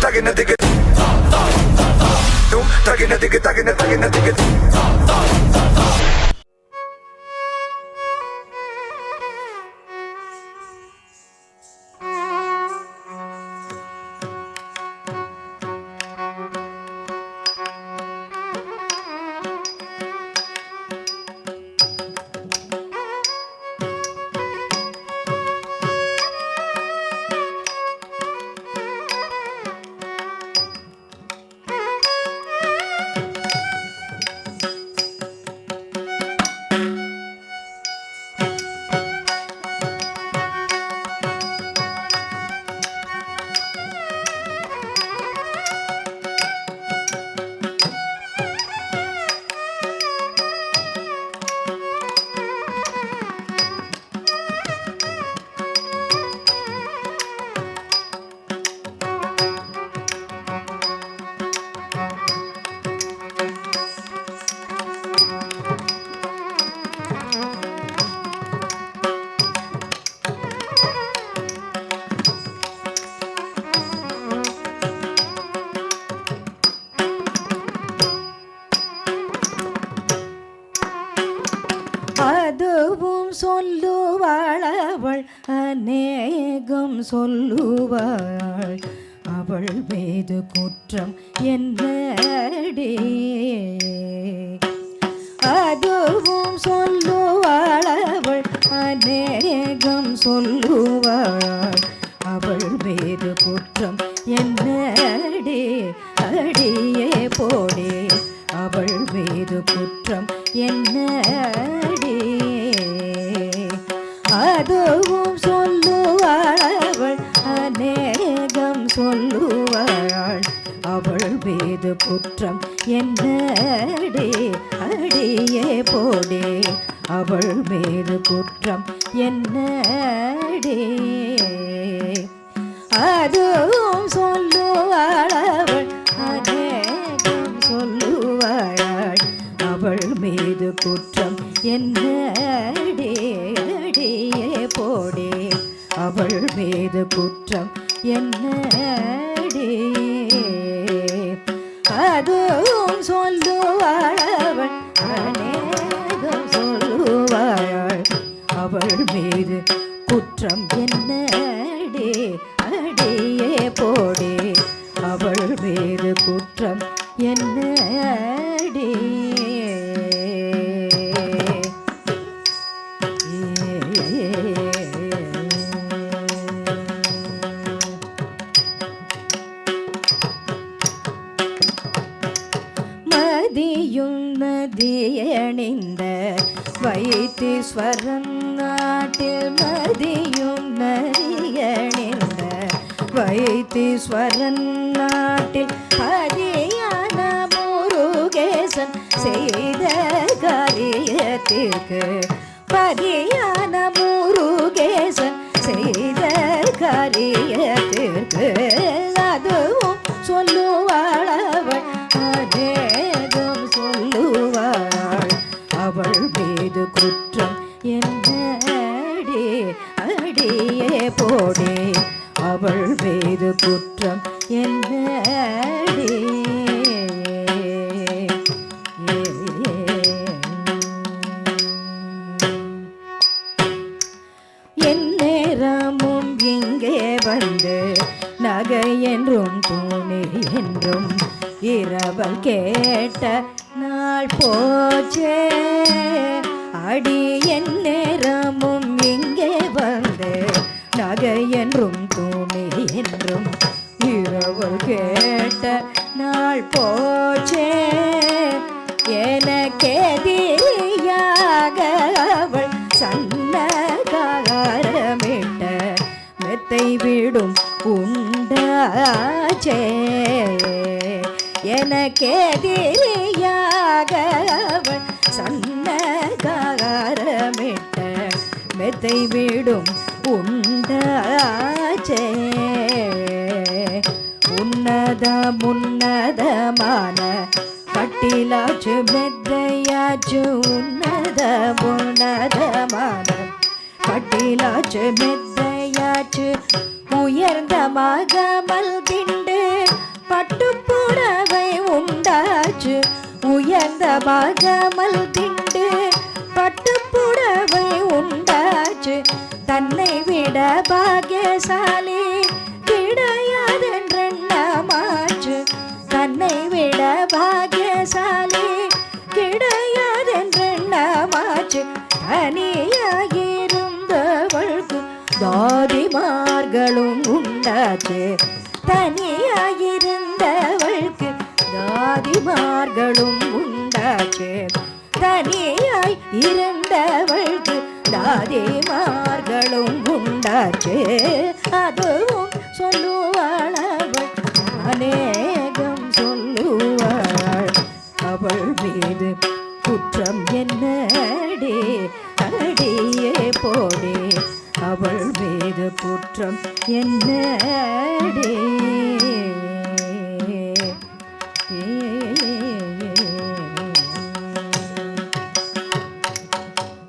tagging the ticket. Tagging the ticket, tagging the ticket, tagging the ticket. அவள் அநேகம் சொல்லுவாள். அவள் மீது குற்றம் என்னடி? அதுவும் சொல்லுவாள் அவள் அநேகம் சொல்லு அதுவும் சொல்லுவாள் அவள் அநேகம் சொல்லுவாள். அவள் மீது குற்றம் என்னடி அடியே போடே. அவள் மீது குற்றம் என்னடி. அதுவும் சொல்லுவாள் அவள் அநேகம் சொல்லுவாள். அவள் மீது குற்றம் என்ன செய்த குற்றம் என்னடி? அதுவும் சொல்லுவாள் அநேகம் சொல்லுவாள் அவள் மீது குற்றம் என்ன மதியணிந்த நதியணிந்த வைத்தீஸ்வரன் நாட்டில் மதியும் நதியணிந்த வைத்தீஸ்வரன் நாட்டில் அரியான முருகேசன் செய்த காரியத்திற்கு பதியான என்றும் துணி என்றும் இரவல் கேட்ட நாள் போச்சே. அடி என் நேரமும் இங்கே வந்து நகை என்றும் துணி என்றும் இரவல் கேட்ட நாள் போச்சே. எனக்கெதிரியாக அவள் சன்னகாரமிட்ட மெத்தை விடும் உண்டாச்சே எனக்கெதிரியாக அவள் சன்னகாரமிட்ட மெத்தை விடும் உண்டாச்சே உன்னத முன்னதமான பட்டிலாச்சு மெத்தையாச்சு உன்னத முன்னதமான பட்டிலாச்சு மெத்தையாச்சு உயர்ந்த மகம அல்லவா கமல் திண்டு பட்டுப்புடவை உண்டாச்சு. தன்னை விட பாகியசாலி கிடையாதென்றெண்ணமாச்சு தன்னை விட பாகியசாலி கிடையாதென்றெண்ணமாச்சு தனியாயிருந்தவள்கு தாதிமார்களும் உண்டாச்சு.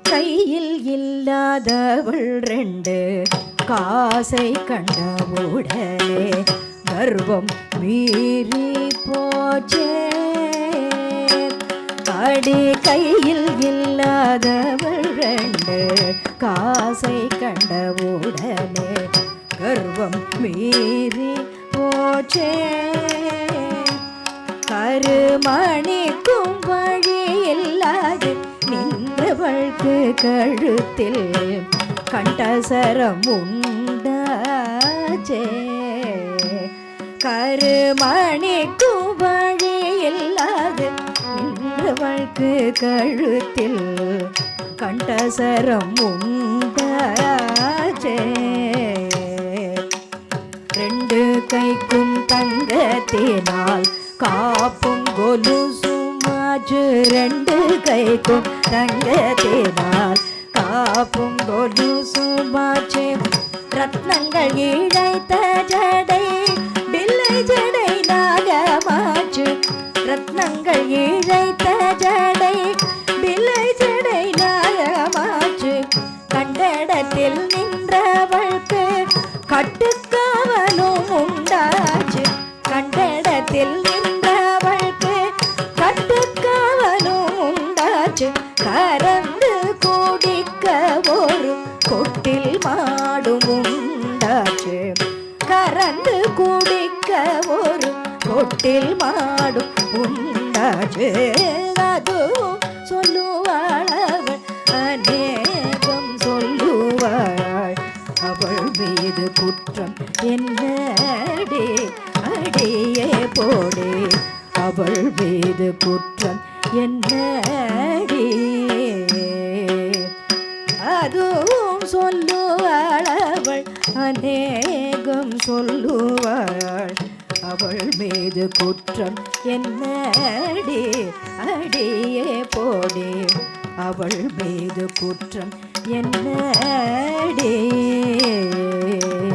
கையில் இல்லாதவள் ரெண்டு காசை கண்டவுடனே கர்வம் மீறி போச்சே. அடி கையில் இல்லாதவள் ரெண்டு காசை கண்டவுடனே கர்வம் மீறி போச்சே. கருமணிக்கும் வழி இல்லாது நின்றவழ்க்கு கழுத்தில் கண்டசரம் உண்டாச்சே கருமணிக்கும் வழி இல்லாது நின்றவழ்க்கு கழுத்தில் கண்டசரம் உண்டாச்சே ரெண்டு கைக்கும் தங்கத்தினால் கைக்கும் தங்கத்தினால் காப்பும் கொடு சுபாட்சி ரத்னங்கள் இழைத்த ஜடை பில்லை ஜடை நாகமாச்சு ரத்னங்கள் இழைத்த ஜடை பில்லை ஜடை நாகமாச்சு கண்டடத்தில் நின்றவள்க்கு கட்டுக்காவலும் உண்டாச்சு. கண்டடத்தில் நின்ற ஒரு கொட்டில் மாடும் உண்டாச்சு. சொல்லுவாள் அநேகம் சொல்லுவாள் அவள் மீது குற்றம் என்னடே? அடியே போடே. அவள் மீது குற்றம் என்னடி? அதுவும் சொல்லுவாள் அவள் அநேகம் சொல்லுவாள் அவள் மீது குற்றம் என்னடி? அடியே போடே. அவள் மீது குற்றம் என்னடி? Dum